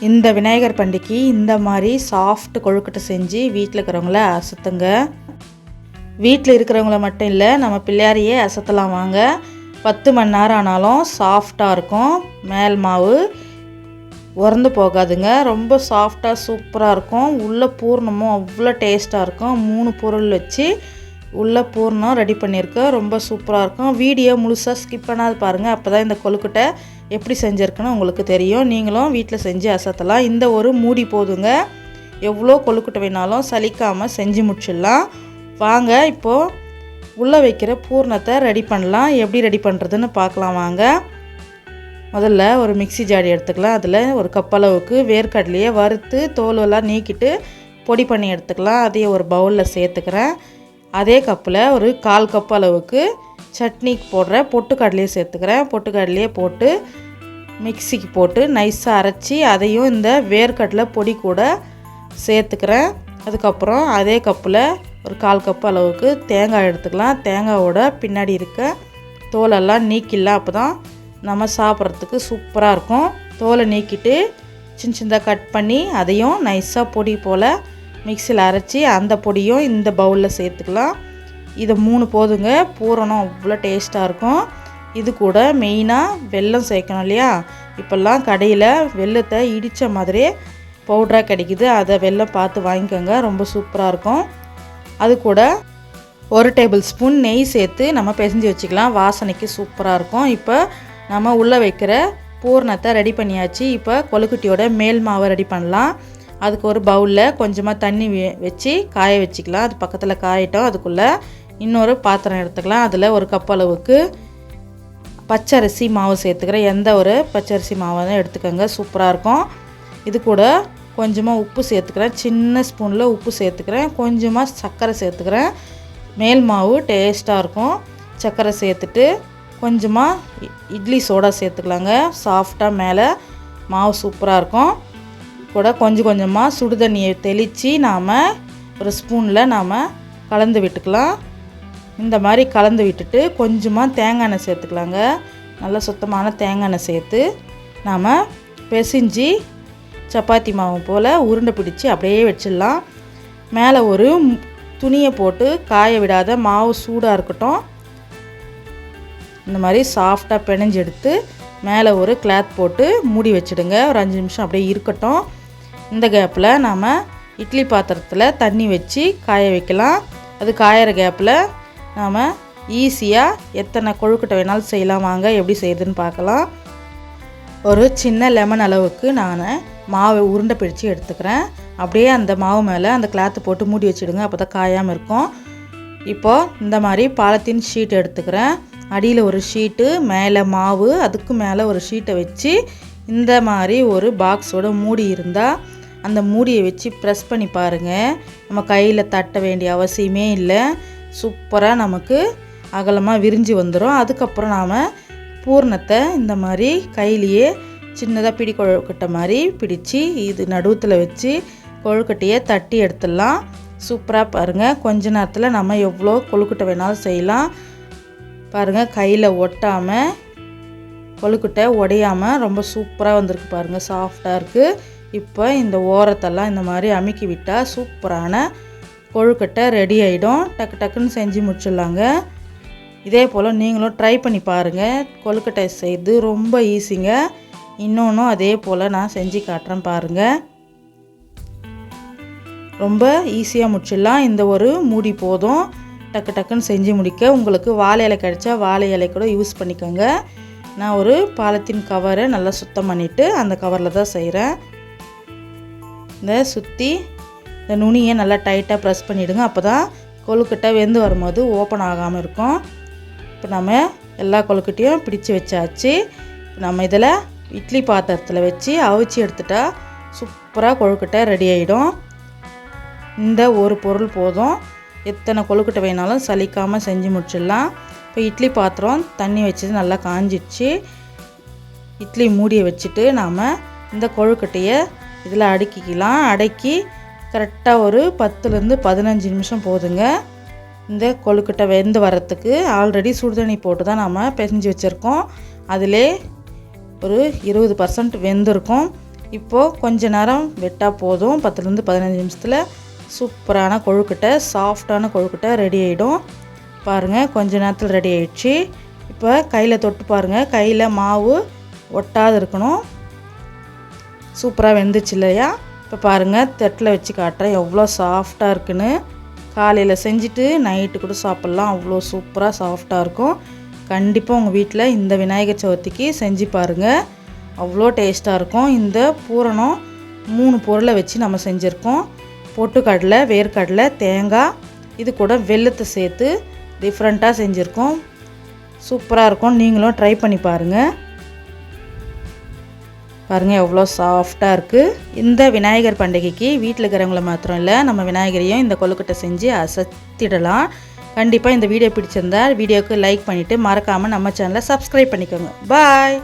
இந்த விநாயகர் பண்டிகைக்கு இந்த மாதிரி சாஃப்ட் கொழுக்கட்டை செஞ்சு வீட்டில் இருக்கிறவங்கள அசத்துங்க. வீட்டில் இருக்கிறவங்கள மட்டும் இல்லை நம்ம பிள்ளையாரையே அசத்தலாம் வாங்க. பத்து மணி நேரம் ஆனாலும் சாஃப்டாக இருக்கும். மேல் மாவு உறந்து போகாதுங்க. ரொம்ப சாஃப்டாக சூப்பராக இருக்கும். உள்ளே பூர்ணமும் அவ்வளோ டேஸ்ட்டாக இருக்கும். மூணு பொருள் வச்சு உள்ளே பூர்ணம் ரெடி பண்ணியிருக்கேன் ரொம்ப சூப்பராக இருக்கும். வீடியோ முழுசாக ஸ்கிப் பண்ணாது பாருங்கள் அப்போ தான் இந்த கொழுக்கட்டை எப்படி செஞ்சுருக்குன்னு உங்களுக்கு தெரியும். நீங்களும் வீட்டில் செஞ்சு அசத்தலாம். இந்த ஒரு மூடி போதுங்க. எவ்வளோ கொழுக்கட்டை வேணாலும் சலிக்காமல் செஞ்சு முடிச்சிடலாம். வாங்க இப்போது உள்ளே வைக்கிற பூர்ணத்தை ரெடி பண்ணலாம். எப்படி ரெடி பண்ணுறதுன்னு பார்க்கலாம் வாங்க. முதல்ல ஒரு மிக்ஸி ஜாடி எடுத்துக்கலாம். அதில் ஒரு கப்பளவுக்கு வேர்க்கடலையை வறுத்து தோலெல்லாம் நீக்கிட்டு பொடி பண்ணி எடுத்துக்கலாம். அதையே ஒரு பவுலில் சேர்த்துக்கிறேன். அதே கப்பில் ஒரு கால் கப் அளவுக்கு சட்னிக்கு போடுற பொட்டுக்கடலையை சேர்த்துக்கிறேன். பொட்டுக்கடலையே போட்டு மிக்சிக்கு போட்டு நைஸாக அரைச்சி அதையும் இந்த வேர்க்கடலை பொடி கூட சேர்த்துக்கிறேன். அதுக்கப்புறம் அதே கப்பில் ஒரு கால் கப் அளவுக்கு தேங்காய் எடுத்துக்கலாம். தேங்காயோட பின்னாடி இருக்க தோலெல்லாம் நீக்கிடலாம். அப்போ தான் நம்ம சாப்பிட்றதுக்கு சூப்பராக இருக்கும். தோலை நீக்கிட்டு சின்ன சின்னதாக கட் பண்ணி அதையும் நைஸாக பொடி போல் மிக்சியில் அரைச்சி அந்த பொடியும் இந்த பவுலில் சேர்த்துக்கலாம். இதை மூணு போதுங்க. பூரணம் அவ்வளோ டேஸ்ட்டாக இருக்கும். இது கூட மெயினாக வெல்லம் சேர்க்கணும் இல்லையா? இப்போல்லாம் கடையில் வெல்லத்தை இடித்த மாதிரியே பவுட்ராக கிடைக்குது. அதை வெல்லம் பார்த்து வாங்கிக்கோங்க. ரொம்ப சூப்பராக இருக்கும். அது கூட ஒரு டேபிள் ஸ்பூன் நெய் சேர்த்து நம்ம பிசைஞ்சு வச்சுக்கலாம். வாசனைக்கு சூப்பராக இருக்கும். இப்போ நம்ம உள்ளே வைக்கிற பூர்ணத்தை ரெடி பண்ணியாச்சு. இப்போ கொழுக்குட்டியோட மேல் மாவை ரெடி பண்ணலாம். அதுக்கு ஒரு பவுலில் கொஞ்சமாக தண்ணி வெ- வச்சு காய வச்சுக்கலாம். அது பக்கத்தில் காயட்டும். அதுக்குள்ளே இன்னொரு பாத்திரம் எடுத்துக்கலாம். அதில் ஒரு கப் அளவுக்கு பச்சரிசி மாவு சேர்த்துக்கிறேன். எந்த ஒரு பச்சரிசி மாவும் எடுத்துக்கோங்க. சூப்பராக இருக்கும். இது கூட கொஞ்சமாக உப்பு சேர்த்துக்கிறேன். சின்ன ஸ்பூனில் உப்பு சேர்த்துக்கிறேன். கொஞ்சமாக சர்க்கரை சேர்த்துக்கிறேன். மேல் மாவு டேஸ்ட்டாக இருக்கும். சர்க்கரை சேர்த்துட்டு கொஞ்சமாக இட்லி சோடா சேர்த்துக்கலாங்க. சாஃப்டாக மேலே மாவு சூப்பராக இருக்கும். கூட கொஞ்சம் கொஞ்சமாக சுடுதண்ணியை தெளித்து நாம் ஒரு ஸ்பூனில் நாம் கலந்து விட்டுக்கலாம். இந்த மாதிரி கலந்து விட்டுட்டு கொஞ்சமாக தேங்காய் எண்ணெய் சேர்த்துக்கலாங்க. நல்லா சுத்தமான தேங்காய் எண்ணெய் சேர்த்து நாம் பிசைஞ்சு சப்பாத்தி மாவு போல் உருண்டை பிடிச்சி அப்படியே வச்சிடலாம். மேலே ஒரு துணியை போட்டு காய விடாத மாவு சூடாக இருக்கட்டும். இந்த மாதிரி சாஃப்டாக பிணைஞ்சி எடுத்து மேலே ஒரு கிளாத் போட்டு மூடி வச்சிடுங்க. ஒரு அஞ்சு நிமிஷம் அப்படியே இருக்கட்டும். இந்த கேப்பில் நாம் இட்லி பாத்திரத்தில் தண்ணி வச்சு காய வைக்கலாம். அது காயிற கேப்பில் நாம் ஈஸியாக எத்தனை கொழுக்கட்டை வேணாலும் செய்யலாம். வாங்க எப்படி செய்யுதுன்னு பார்க்கலாம். ஒரு சின்ன லெமன் அளவுக்கு நான் மாவை உருண்டை பிடிச்சு எடுத்துக்கிறேன். அப்படியே அந்த மாவு மேலே அந்த கிளாத்து போட்டு மூடி வச்சுடுங்க. அப்போ தான் காயாமல் இருக்கும். இப்போது இந்த மாதிரி பாலத்தீன் ஷீட் எடுத்துக்கிறேன். அடியில் ஒரு ஷீட்டு மேலே மாவு அதுக்கு மேலே ஒரு ஷீட்டை வச்சு இந்த மாதிரி ஒரு பாக்ஸோட மூடி இருந்தால் அந்த மூடியை வச்சு ப்ரெஸ் பண்ணி பாருங்கள் நம்ம கையில் தட்ட வேண்டிய அவசியமே இல்லை. சூப்பராக நமக்கு அகலமாக விரிஞ்சு வந்துடும் அதுக்கப்புறம் நாம் பூர்ணத்தை இந்த மாதிரி கையிலையே சின்னதாக பிடி கொழுக்கட்டை மாதிரி பிடிச்சு இது நடுவத்தில் வச்சு கொழுக்கட்டையை தட்டி எடுத்துடலாம். சூப்பராக பாருங்கள் கொஞ்ச நேரத்தில் நம்ம எவ்வளோ கொழுக்கட்டை வேணாலும் செய்யலாம். பாருங்கள் கையில் ஒட்டாமல் கொழுக்கட்டை உடையாமல் ரொம்ப சூப்பராக வந்திருக்கு பாருங்கள் சாஃப்டாக இருக்குது இப்போ இந்த ஓரத்தெல்லாம் இந்த மாதிரி அமுக்கி விட்டால் சூப்பரான கொழுக்கட்டை ரெடி ஆகிடும் டக்கு டக்குன்னு செஞ்சு முடிச்சிடலாங்க. இதே போல் நீங்களும் ட்ரை பண்ணி பாருங்கள் கொழுக்கட்டை செய்து ரொம்ப ஈஸிங்க இன்னொன்றும் அதே போல் நான் செஞ்சு காட்டுறேன் பாருங்கள் ரொம்ப ஈஸியாக முடிச்சிடலாம். இந்த ஒரு மூடி போதும். டக்கு டக்குன்னு செஞ்சு முடிக்க. உங்களுக்கு வாழை இலை கிடைச்சா வாழை இலை கூட யூஸ் பண்ணிக்கோங்க. நான் ஒரு பாலத்தின் கவரை நல்லா சுத்தம் பண்ணிவிட்டு அந்த கவரில் தான் செய்கிறேன் இந்த சுற்றி இந்த நுனியை நல்லா டைட்டாக ப்ரெஸ் பண்ணிவிடுங்க அப்போ தான் கொழுக்கட்டை வெந்து வரும்போது ஓப்பன் ஆகாமல் இருக்கும். இப்போ நம்ம எல்லா கொழுக்கட்டையும் பிடிச்சு வச்சாச்சு. நம்ம இதில் இட்லி பாத்திரத்தில் வச்சு அவிச்சு எடுத்துட்டா சூப்பராக கொழுக்கட்டை ரெடி ஆகிடும் இந்த ஒரு பொருள் போதும். எத்தனை கொழுக்கட்டை வேணாலும் சலிக்காமல் செஞ்சு முடிச்சிடலாம். இப்போ இட்லி பாத்திரம் தண்ணி வச்சது நல்லா காஞ்சிடுச்சு. இட்லி மூடியை வச்சுட்டு நாம் இந்த கொழுக்கட்டையை இதில் அடுக்கிக்கலாம். அடக்கி கரெக்டாக ஒரு பத்துலேருந்து பதினஞ்சு நிமிஷம் போதுங்க. இந்த கொழுக்கட்டை வெந்து வரத்துக்கு ஆல்ரெடி சுடுதண்ணி போட்டு தான் நம்ம பெஞ்சு வச்சுருக்கோம். அதிலே ஒரு இருபது பர்சன்ட் வெந்திருக்கும். இப்போது கொஞ்ச நேரம் வெட்டால் போதும். பத்துலேருந்து பதினஞ்சு நிமிஷத்தில் சூப்பரான கொழுக்கட்டை சாஃப்டான கொழுக்கட்டை ரெடி ஆகிடும் பாருங்கள் கொஞ்ச நேரத்தில் ரெடி ஆயிடுச்சு. இப்போ கையில் தொட்டு பாருங்கள் கையில் மாவு ஒட்டாது இருக்கணும். சூப்பராக வெந்துச்சு இல்லையா? இப்போ பாருங்கள் தட்டில் வச்சு காட்டுறேன். எவ்வளோ சாஃப்டாக இருக்குன்னு. காலையில் செஞ்சுட்டு நைட்டு கூட சாப்பிட்லாம். அவ்வளோ சூப்பராக சாஃப்டாக இருக்கும். கண்டிப்பாக உங்கள் வீட்டில் இந்த விநாயகர் சதுர்த்திக்கு செஞ்சு பாருங்கள் அவ்வளோ டேஸ்ட்டாக இருக்கும். இந்த பூரணம் மூணு பொருளை வச்சு நம்ம செஞ்சுருக்கோம். பொட்டுக்கடலை வேர்க்கடலை தேங்காய் இது கூட வெள்ளத்தை சேர்த்து டிஃப்ரெண்ட்டாக செஞ்சுருக்கோம். சூப்பராக இருக்கும். நீங்களும் ட்ரை பண்ணி பாருங்கள் பாருங்கள் எவ்வளோ சாஃப்டாக இருக்குது இந்த விநாயகர் பண்டிகைக்கு வீட்டில் இருக்கிறவங்கள மாத்திரம் இல்லை நம்ம விநாயகரையும் இந்த கொழுக்கட்டை செஞ்சு அசத்திடலாம். கண்டிப்பாக இந்த வீடியோ பிடிச்சிருந்தா வீடியோவுக்கு லைக் பண்ணிவிட்டு மறக்காமல் நம்ம சேனலை சப்ஸ்கிரைப் பண்ணிக்கோங்க. பாய்